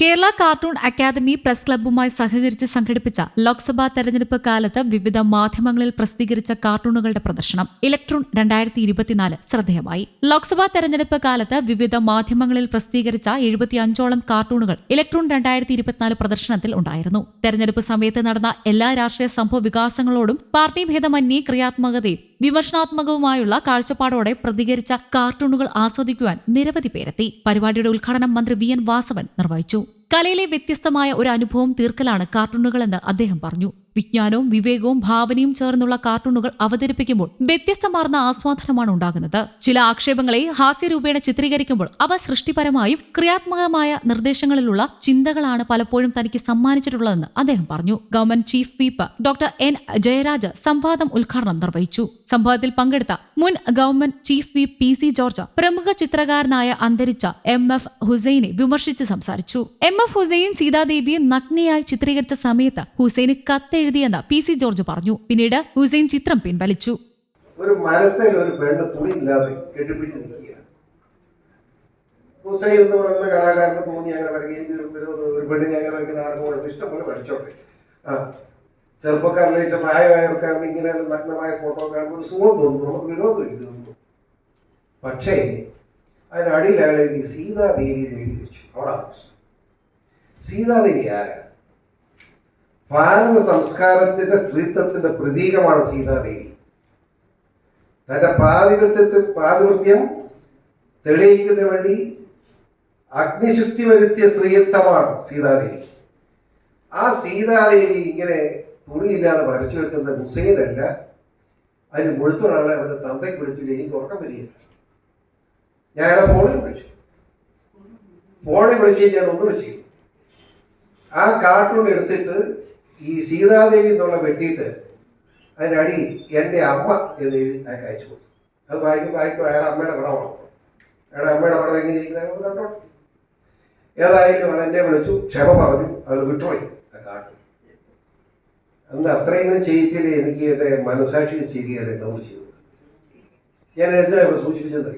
Kerala cartoon academy press ക്ലബ്ബുമായി സഹകരിച്ച് സംഘടിപ്പിച്ച ലോക്സഭാ തെരഞ്ഞെടുപ്പ് കാലത്ത് വിവിധ മാധ്യമങ്ങളിൽ പ്രസിദ്ധീകരിച്ച കാർട്ടൂണുകളുടെ പ്രദർശനം ഇലക്ട്രോൺ രണ്ടായിരത്തി ഇരുപത്തിനാല് ശ്രദ്ധേയമായി. ലോക്സഭാ തെരഞ്ഞെടുപ്പ് കാലത്ത് വിവിധ മാധ്യമങ്ങളിൽ പ്രസിദ്ധീകരിച്ച എഴുപത്തിയഞ്ചോളം കാർട്ടൂണുകൾ ഇലക്ട്രോൺ രണ്ടായിരത്തി ഇരുപത്തിനാല് പ്രദർശനത്തിൽ ഉണ്ടായിരുന്നു. തെരഞ്ഞെടുപ്പ് സമയത്ത് നടന്ന എല്ലാ രാഷ്ട്രീയ സംഭവ വികാസങ്ങളോടും പാർട്ടി ഭേദമന്യേ ക്രിയാത്മകതയും വിമർശനാത്മകവുമായുള്ള കാഴ്ചപ്പാടോടെ പ്രതികരിച്ച കാർട്ടൂണുകൾ ആസ്വദിക്കുവാൻ നിരവധി പേരെത്തി. പരിപാടിയുടെ ഉദ്ഘാടനം മന്ത്രി വി എൻ വാസവൻ നിർവഹിച്ചു. കലയിലെ വ്യത്യസ്തമായ ഒരു അനുഭവം തീർക്കലാണ് കാർട്ടൂണുകളെന്ന് അദ്ദേഹം പറഞ്ഞു. വിജ്ഞാനവും വിവേകവും ഭാവനയും ചേർന്നുള്ള കാർട്ടൂണുകൾ അവതരിപ്പിക്കുമ്പോൾ വ്യത്യസ്തമാർന്ന ആസ്വാദനമാണ് ഉണ്ടാകുന്നത്. ചില ആക്ഷേപങ്ങളെ ഹാസ്യരൂപേണ ചിത്രീകരിക്കുമ്പോൾ അവ സൃഷ്ടിപരമായും ക്രിയാത്മകമായ നിർദ്ദേശങ്ങളിലുള്ള ചിന്തകളാണ് പലപ്പോഴും തനിക്ക് സമ്മാനിച്ചിട്ടുള്ളതെന്ന് അദ്ദേഹം പറഞ്ഞു. Government chief whip doctor N Jayaraj സംവാദം ഉദ്ഘാടനം നിർവഹിച്ചു. സംഭവത്തിൽ പങ്കെടുത്ത മുൻ government chief V P C George പ്രമുഖ ചിത്രകാരനായ അന്തരിച്ച എം എഫ് ഹുസൈനെ വിമർശിച്ച് സംസാരിച്ചു. എം എഫ് ഹുസൈൻ സീതാദേവിയെ നഗ്നയായി ചിത്രീകരിച്ച സമയത്ത് ഹുസൈന് കത്തെഴുതിയെന്ന് പി സി ജോർജ് പറഞ്ഞു. പിന്നീട് ഹുസൈൻ ചിത്രം പിൻവലിച്ചു. ഒരു മരത്തിൽ ഒരു പെണ്ണ് തുണിയില്ലാതെ കെട്ടിപ്പിടിച്ച് നിൽക്കുകയാണ്. ഹുസൈൻ എന്ന് പറയുന്ന കലാകാരന് തോന്നി അങ്ങനെ വരയ്ക്കുകയും ഒരു പെണ്ണിനെ അങ്ങനെ വരയ്ക്കുന്ന ആർക്കും കൂടെ ഇഷ്ടം പോലെ പഠിച്ചോട്ടെ. ആ ചെറുപ്പക്കാരിലെ പ്രായമായവർക്കാർക്ക് ഇങ്ങനെ നഗ്നമായ ഫോട്ടോ കാണുമ്പോൾ ഒരു സുഖം തോന്നുന്നു നമുക്ക് ഇത് തോന്നുന്നു പക്ഷേ അയാൾ എഴുതി സീതാദേവി എഴുതി വെച്ചു. അവിടെ സീതാദേവി ആരാണ് ഭാരത സംസ്കാരത്തിന്റെ സ്ത്രീത്വത്തിന്റെ പ്രതീകമാണ് സീതാദേവി. തന്റെ പാതിപത്യത്തിൽ പാതിവൃത്യം തെളിയിക്കുന്നതിന് വേണ്ടി അഗ്നിശുദ്ധി വരുത്തിയ സ്ത്രീത്വമാണ് സീതാദേവി. ആ സീതാദേവി ഇങ്ങനെ തുണിയില്ലാതെ വരച്ചു വെക്കുന്ന ഹുസൈനല്ല. അതിന് മുഴുത്തോടാണ് അവന്റെ തന്തയ്ക്ക് വിളിച്ചില്ലെങ്കിൽ ഉറക്കം വരിക ഞാൻ അയാളെ ഫോണിൽ വിളിച്ചു. ഫോണിൽ വിളിച്ച് ഞാൻ ഒന്നുകൂടെ ചെയ്തു ആ കാർട്ടൂൺ എടുത്തിട്ട് ഈ സീതാദേവി എന്നുള്ള വെട്ടിയിട്ട് അതിനടി എന്റെ അമ്മ എന്ന് എഴുതി അയാൾക്ക് അയച്ചു കൊടുത്തു. അത് വായിക്കും വായിക്കും അയാളുടെ അമ്മയുടെ പടമാണ്. അയാളുടെ അമ്മയുടെ പടം എങ്ങനെ ഇരിക്കുന്ന കണ്ടോ? ഏതായാലും അവൾ എന്നെ വിളിച്ചു. ക്ഷമ പറഞ്ഞു. അത് വിട്ടുപോയി. അന്ന് അത്രയൊന്നും ചെയ്യിച്ചില്ലേ എനിക്ക് എന്റെ മനസാക്ഷി ചെയ്യുകയാണ് നമ്മൾ ചെയ്തത് ഞാൻ എന്തിനാണ് ഇവിടെ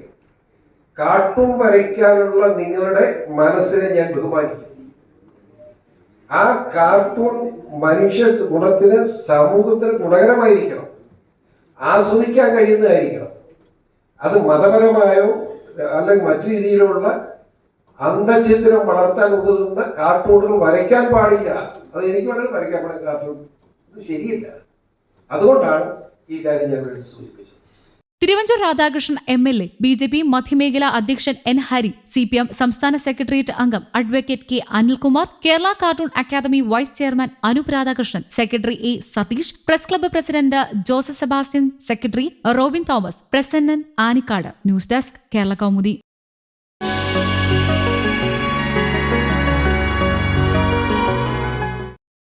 കാട്ടും വരയ്ക്കാനുള്ള നിങ്ങളുടെ മനസ്സിനെ ഞാൻ ബഹുമാനിക്കും. ആ കാർട്ടൂൺ മനുഷ്യ ഗുണത്തിന് സമൂഹത്തിന് ഗുണകരമായിരിക്കണം. ആസ്വദിക്കാൻ കഴിയുന്നതായിരിക്കണം. അത് മതപരമായോ അല്ലെങ്കിൽ മറ്റു രീതിയിലുള്ള അന്തചിത്രം വളർത്താൻ ഉതകുന്ന കാർട്ടൂണുകൾ വരയ്ക്കാൻ പാടില്ല. അത് എനിക്ക് വേണമെങ്കിൽ വരയ്ക്കാൻ പാടില്ല കാർട്ടൂൺ. ശരിയല്ല. അതുകൊണ്ടാണ് ഈ കാര്യം ഞാൻ ഇവിടെ സൂചിപ്പിച്ചത്. Thiruvanchoor Radhakrishnan M L A B J P മധ്യമേഖലാ അധ്യക്ഷൻ N Hari C P M സംസ്ഥാന സെക്രട്ടേറിയറ്റ് അംഗം advocate K Anilkumar Kerala cartoon academy vice chairman Anoop Radhakrishnan secretary A Satheesh press club president Joseph Sebastian secretary Robin Thomas Prasannan Anikkad news desk Kerala Kaumudi.